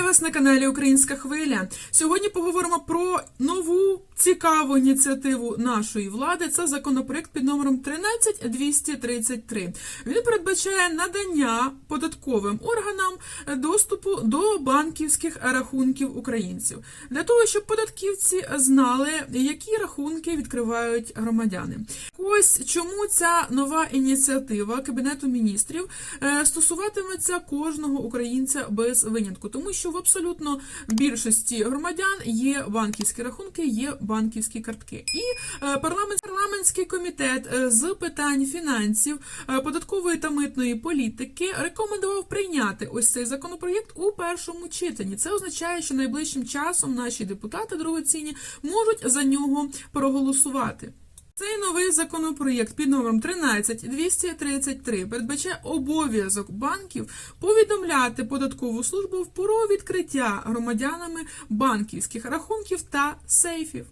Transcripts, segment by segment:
Вітаю вас на каналі Українська Хвиля. Сьогодні поговоримо про нову цікаву ініціативу нашої влади. Це законопроект під номером 13233. Він передбачає надання податковим органам доступу до банківських рахунків українців для того, щоб податківці знали, які рахунки відкривають громадяни. Ось чому ця нова ініціатива Кабінету міністрів е, стосуватиметься кожного українця без винятку, тому що в абсолютно більшості громадян є банківські рахунки, є банківські картки. І е, парламент, парламентський комітет е, з питань фінансів, е, податкової та митної політики рекомендував прийняти ось цей законопроєкт у першому читанні. Це означає, що найближчим часом наші депутати другоцінні можуть за нього проголосувати. Цей новий законопроєкт під номером 13233 передбачає обов'язок банків повідомляти податкову службу про відкриття громадянами банківських рахунків та сейфів.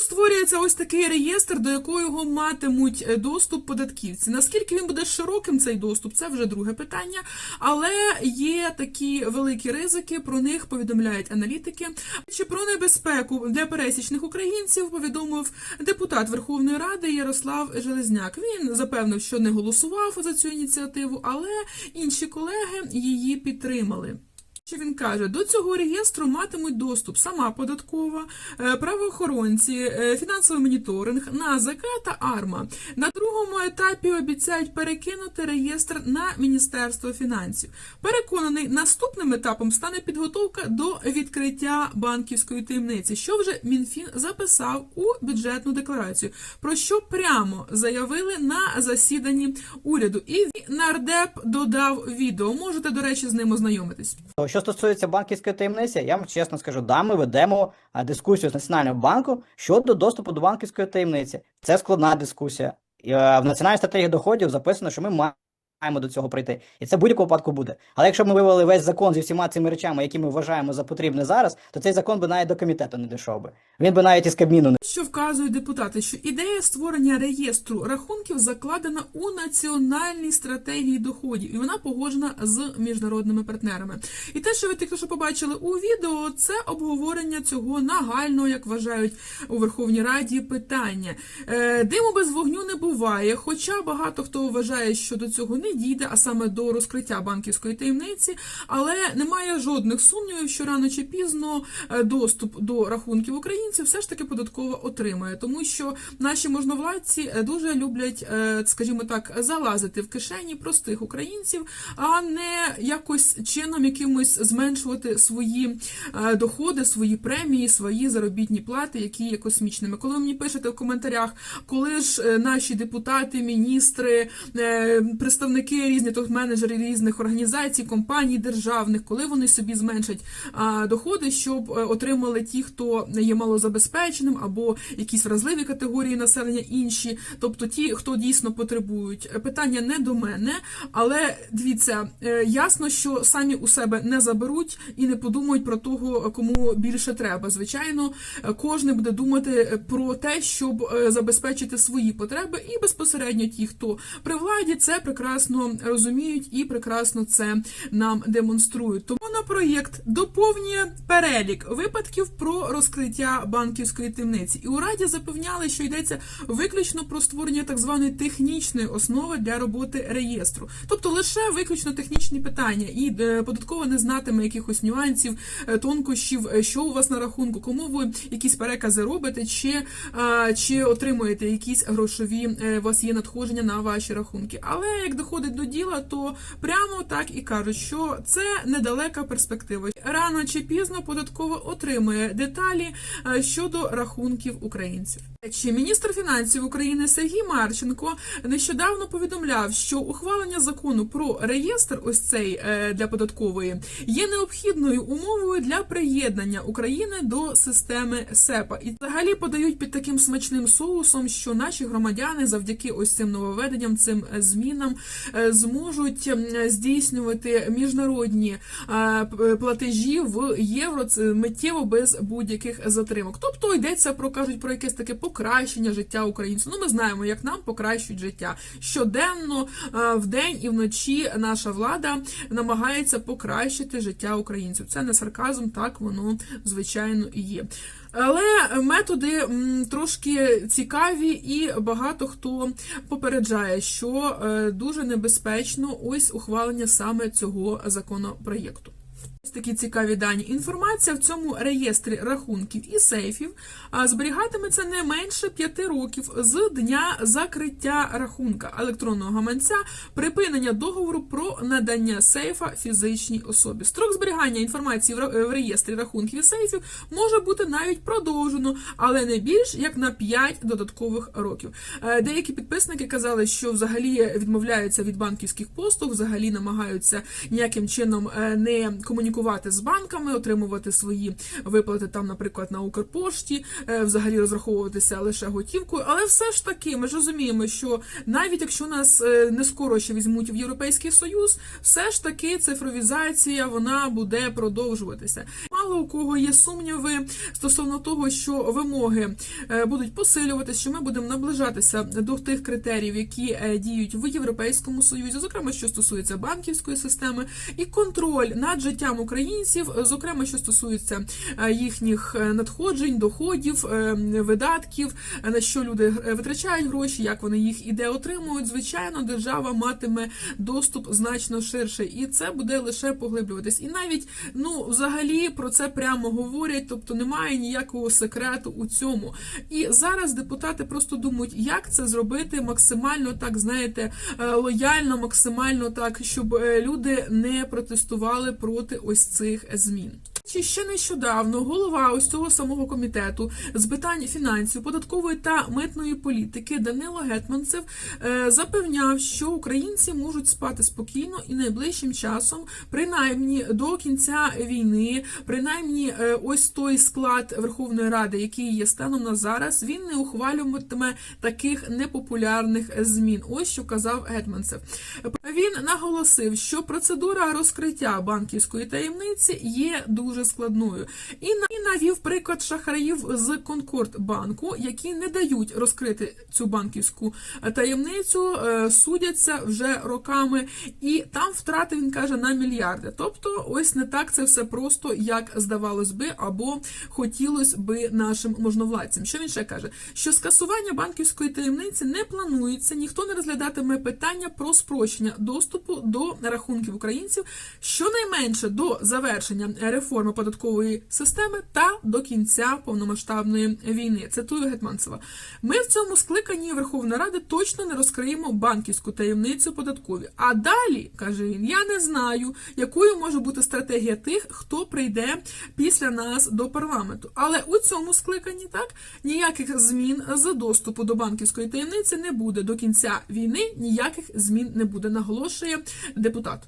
Створюється ось такий реєстр, до якого матимуть е, доступ податківці. Наскільки він буде широким цей доступ, це вже друге питання. Але є такі великі ризики, про них повідомляють аналітики. Чи про небезпеку для пересічних українців повідомив депутат Верховної Ради Ярослав Железняк. Він запевнив, що не голосував за цю ініціативу, але інші колеги її підтримали. Що він каже, до цього реєстру матимуть доступ сама податкова, е, правоохоронці, е, фінансовий моніторинг, НАЗК та АРМА. На другому етапі обіцяють перекинути реєстр на Міністерство фінансів. Переконаний, наступним етапом стане підготовка до відкриття банківської таємниці, що вже МінФін записав у бюджетну декларацію, про що прямо заявили на засіданні уряду. І нардеп додав відео. Можете, до речі, з ним ознайомитись. Що стосується банківської таємниці, я вам чесно скажу, да, ми ведемо дискусію з Національним банком щодо доступу до банківської таємниці. Це складна дискусія. Е, В національній стратегії доходів записано, що ми маємо до цього прийти. І це будь-якому випадку буде. Але якщо б ми вивели весь закон зі всіма цими речами, які ми вважаємо за потрібне зараз, то цей закон би навіть до комітету не дійшов би. Він би навіть із Кабміну не Що вказують депутати, що ідея створення реєстру рахунків закладена у національній стратегії доходів, і вона погоджена з міжнародними партнерами. І те, що ви тільки що побачили у відео, це обговорення цього нагального, як вважають у Верховній Раді, питання. Е, Диму без вогню не буває, хоча багато хто вважає, що до цього не дійде, а саме до розкриття банківської таємниці, але немає жодних сумнівів, що рано чи пізно е, доступ до рахунків українців все ж таки податково отримає, тому що наші можновладці е, дуже люблять, е, скажімо так, залазити в кишені простих українців, а не якось чином якимось зменшувати свої доходи, свої премії, свої заробітні плати, які є космічними. Коли ви мені пишете в коментарях, коли ж наші депутати, міністри, е, представники різні топ-менеджери різних організацій, компаній державних, коли вони собі зменшать доходи, щоб е, отримали ті, хто є малозабезпеченим, або якісь вразливі категорії населення інші, тобто ті, хто дійсно потребують. Питання не до мене, але дивіться, е, ясно, що самі у себе не заберуть і не подумають про того, кому більше треба. Звичайно, е, кожен буде думати про те, щоб забезпечити свої потреби, і безпосередньо ті, хто при владі, це прекрасно розуміють і прекрасно це нам демонструють. Тому на проєкт доповнює перелік випадків про розкриття банківської таємниці. І у раді запевняли, що йдеться виключно про створення так званої технічної основи для роботи реєстру, тобто лише виключно технічні питання, і е, податково не знатиме якихось нюансів, е, тонкощів, е, що у вас на рахунку, кому ви якісь перекази робите, чи, чи отримуєте якісь грошові у вас є надходження на ваші рахунки. Але як доходить до діла, то прямо так і кажуть, що це недалека перспектива. Рано чи пізно податково отримує деталі е, щодо рахунків українців. Чи міністр фінансів України Сергій Марченко нещодавно повідомляв, що ухвалення закону про реєстр, ось цей е, для податкової, є необхідною умовою для приєднання України до системи СЕПА, і взагалі подають під таким смачним соусом, що наші громадяни завдяки ось цим нововведенням, цим е, змінам е, зможуть здійснювати міжнародні платежі в євро миттєво без будь-яких затримок. Тобто йдеться про кажуть про якесь таке покращення життя українців. Ну, ми знаємо, як нам покращують життя щоденно, е, вдень і вночі наша влада намагається покращити життя українців. Це не сарказм, так воно звичайно і є. Але методи трошки цікаві, і багато хто попереджає, що е, дуже небезпечно ось ухвалення саме цього законопроєкту. Такі цікаві дані. Інформація в цьому реєстрі рахунків і сейфів зберігатиметься не менше 5 років з дня закриття рахунка електронного гаманця, припинення договору про надання сейфа фізичній особі. Строк зберігання інформації в реєстрі рахунків і сейфів може бути навіть продовжено, але не більш як на 5 додаткових років. Е, Деякі підписники казали, що взагалі відмовляються від банківських послуг, взагалі намагаються ніяким чином е, не комунікувати з банками, отримувати свої виплати там, наприклад, на Укрпошті, е, взагалі розраховуватися лише готівкою. Але все ж таки, ми ж розуміємо, що навіть якщо нас е, не скоро ще візьмуть в Європейський Союз, все ж таки цифровізація вона буде продовжуватися. Мало у кого є сумніви стосовно того, що вимоги е, будуть посилюватися, що ми будемо наближатися до тих критеріїв, які діють в Європейському Союзі, зокрема, що стосується банківської системи, і контроль над життям українців, зокрема, що стосується е, їхніх е, надходжень, доходів, е, видатків, на що люди витрачають гроші, як вони їх і де отримують. Звичайно, держава матиме доступ значно ширше, і це буде лише поглиблюватись. І навіть ну взагалі про це прямо говорять, тобто немає ніякого секрету у цьому. І зараз депутати просто думають, як це зробити максимально так, знаєте, лояльно, максимально так, щоб люди не протестували проти ось цих змін. Чи ще нещодавно голова ось цього самого комітету з питань фінансів, податкової та митної політики Данило Гетманцев е, запевняв, що українці можуть спати спокійно і найближчим часом, принаймні до кінця війни, принаймні е, ось той склад Верховної Ради, який є станом на зараз, він не ухвалюватиме таких непопулярних змін. Ось що казав Гетманцев. Він наголосив, що процедура розкриття банківської таємниці є дуже складною, і на- і навів приклад шахраїв з Конкордбанку, які не дають розкрити цю банківську таємницю, е, судяться вже роками, і там втрати він каже на мільярди. Тобто, ось не так це все просто, як здавалось би, або хотілось би нашим можновладцям. Що він ще каже? Що скасування банківської таємниці не планується, ніхто не розглядатиме питання про спрощення доступу до рахунків українців щонайменше до завершення реформи податкової системи та до кінця повномасштабної війни. Цитую Гетманцева. Ми в цьому скликанні Верховної Ради точно не розкриємо банківську таємницю податкові. А далі каже він: я не знаю, якою може бути стратегія тих, хто прийде після нас до парламенту. Але у цьому скликанні так ніяких змін з доступу до банківської таємниці не буде до кінця війни. Ніяких змін не буде, наголошує депутат.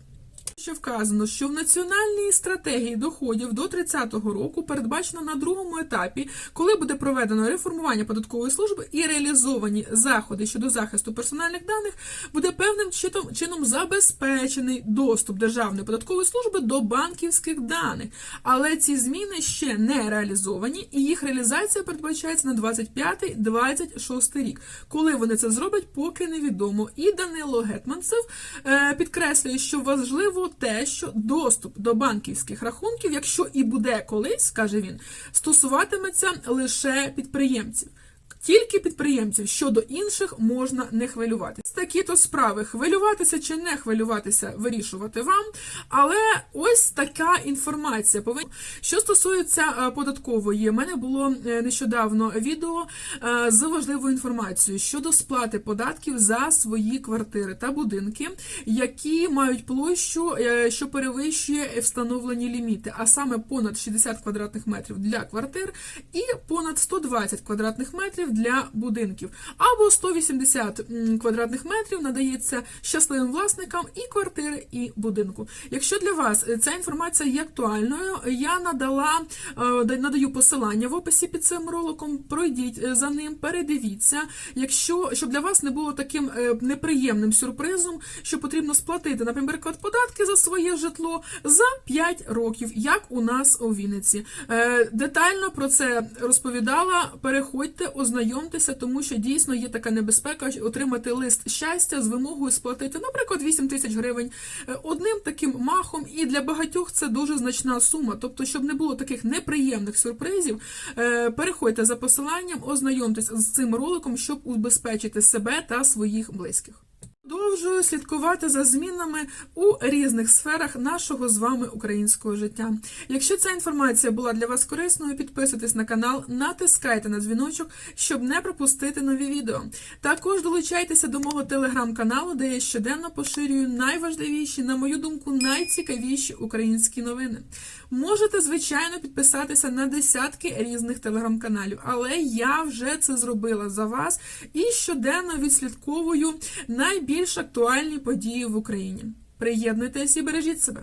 Що вказано, що в національній стратегії доходів до 30-го року передбачено на другому етапі, коли буде проведено реформування податкової служби і реалізовані заходи щодо захисту персональних даних, буде певним чином забезпечений доступ Державної податкової служби до банківських даних. Але ці зміни ще не реалізовані, і їх реалізація передбачається на 25-26 рік. Коли вони це зроблять, поки невідомо. І Данило Гетманцев е, підкреслює, що важливо те, що доступ до банківських рахунків, якщо і буде колись, каже він, стосуватиметься лише підприємців. Тільки підприємців щодо інших можна не хвилюватися. Такі то справи хвилюватися чи не хвилюватися, вирішувати вам. Але ось така інформація повинна. Що стосується е, податкової, в мене було е, нещодавно відео е, з важливою інформацією щодо сплати податків за свої квартири та будинки, які мають площу, що перевищує встановлені ліміти, а саме понад 60 квадратних метрів для квартир і понад 120 квадратних метрів для будинків, або 180 квадратних метрів надається щасливим власникам і квартири, і будинку. Якщо для вас е, ця інформація є актуальною, я надала е, надаю посилання в описі під цим роликом. Пройдіть е, за ним, передивіться. Якщо щоб для вас не було таким неприємним сюрпризом, що потрібно сплатити, наприклад, податки за своє житло за 5 років, як у нас у Вінниці. Детально про це розповідала. Переходьте, ознайомтеся. Ознайомтеся, тому що дійсно є така небезпека отримати лист щастя з вимогою сплатити, наприклад, 8 тисяч гривень е, одним таким махом, і для багатьох це дуже значна сума. Тобто, щоб не було таких неприємних сюрпризів, е, переходьте за посиланням, ознайомтесь з цим роликом, щоб убезпечити себе та своїх близьких. Продовжую слідкувати за змінами у різних сферах нашого з вами українського життя. Якщо ця інформація була для вас корисною, підписуйтесь на канал, натискайте на дзвіночок, щоб не пропустити нові відео. Також долучайтеся до мого телеграм-каналу, де я щоденно поширюю найважливіші, на мою думку, найцікавіші українські новини. Можете, звичайно, підписатися на десятки різних телеграм-каналів, але я вже це зробила за вас і щоденно відслідковую найбільш актуальні події в Україні. Приєднуйтесь і бережіть себе.